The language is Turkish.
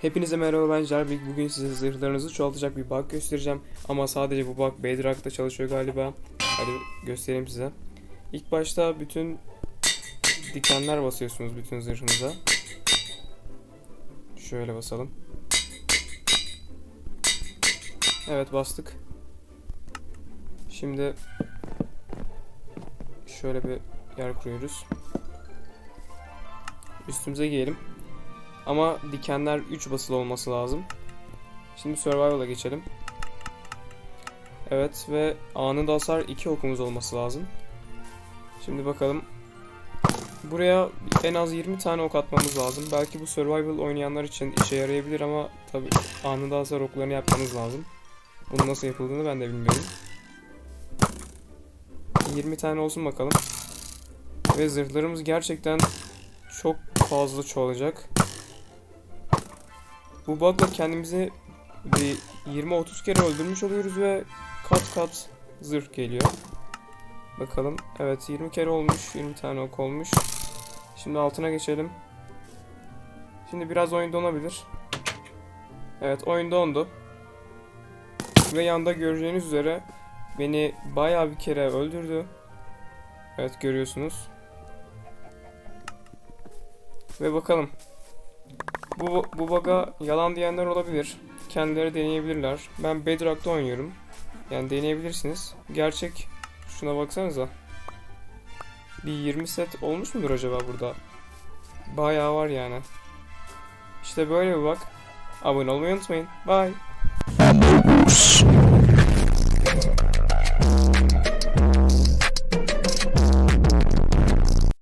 Hepinize merhaba ben Jarvik. Bugün size zırhlarınızı çoğaltacak bir bug göstereceğim. Ama sadece bu bug Bedrock'ta çalışıyor galiba. Hadi göstereyim size. İlk başta bütün dikenler basıyorsunuz bütün zırhınıza. Şöyle basalım. Evet bastık. Şimdi şöyle bir yer kuruyoruz. Üstümüze giyelim. Ama dikenler 3 basılı olması lazım. Şimdi survival'a geçelim. Evet ve anında hasar 2 okumuz olması lazım. Şimdi bakalım. Buraya en az 20 tane ok atmamız lazım. Belki bu survival oynayanlar için işe yarayabilir ama tabi anında hasar oklarını yapmanız lazım. Bunun nasıl yapıldığını ben de bilmiyorum. 20 tane olsun bakalım. Ve zırhlarımız gerçekten çok fazla çoğalacak. Bu bug'la kendimizi bir 20-30 kere öldürmüş oluyoruz ve kat kat zırh geliyor. Bakalım. Evet 20 kere olmuş. 20 tane ok olmuş. Şimdi altına geçelim. Şimdi biraz oyun donabilir. Evet oyun dondu. Ve yanda göreceğiniz üzere beni bayağı bir kere öldürdü. Evet görüyorsunuz. Ve bakalım. Bu, bu bug'a yalan diyenler olabilir. Kendileri deneyebilirler. Ben Bedrock'ta oynuyorum. Yani deneyebilirsiniz. Gerçek şuna baksanıza. Bir 20 set olmuş mudur acaba burada? Bayağı var yani. İşte böyle bir bak. Abone olmayı unutmayın. Bye.